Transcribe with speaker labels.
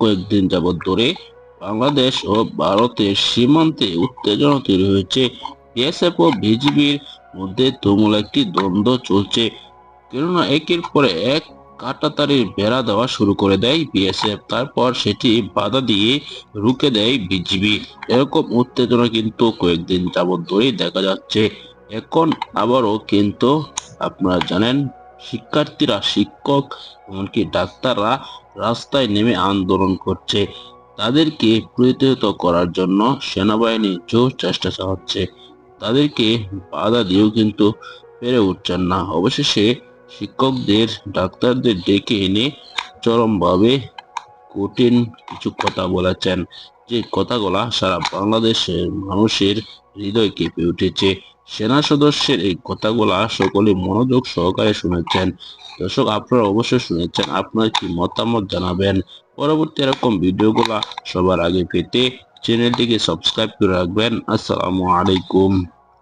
Speaker 1: কয়েকদিন যাবৎ ধরে বাংলাদেশ ও ভারতের সীমান্তে উত্তেজনা তৈরি হয়েছে। বিএসএফ ও বিজিবির মধ্যে তুমুল একটি দ্বন্দ্ব চলছে। কেননা একের পর এক কাটাতারের বেড়া দেওয়া শুরু করে দেয় বিএসএফ। তারপর সেটি বাধা দিয়ে রুখে দেয় বিজিবি। এরকম উত্তেজনা কিন্তু কয়েকদিন যাবৎ ধরেই দেখা যাচ্ছে। এখন আবারও কিন্তু আপনারা জানেন শিক্ষার্থীরা, শিক্ষক এমনকি ডাক্তাররা রাস্তায় নেমে আন্দোলন করছে। তাদেরকে প্রতিহত করার জন্য সেনাবাহিনী জোর চেষ্টা চালাচ্ছে। তাদেরকে বাধা দিয়েও কিন্তু পেরে উঠছেন না। অবশেষে শিক্ষকদের, ডাক্তারদের ডেকে এনে চরমভাবে কঠিন কিছু কথা বলেছেন। যে কথাগুলা সারা বাংলাদেশের মানুষের হৃদয় কেঁপে উঠেছে। সেনা সদস্যের এই কথাগুলা সকলে মনোযোগ সহকারে শুনেছেন। দর্শক, আপনারা অবশ্যই শুনেছেন, আপনার কি মতামত জানাবেন? পরবর্তী এরকম ভিডিওগুলা সবার আগে পেতে চ্যানেলটিকে সাবস্ক্রাইব করে রাখবেন। আসসালামু আলাইকুম।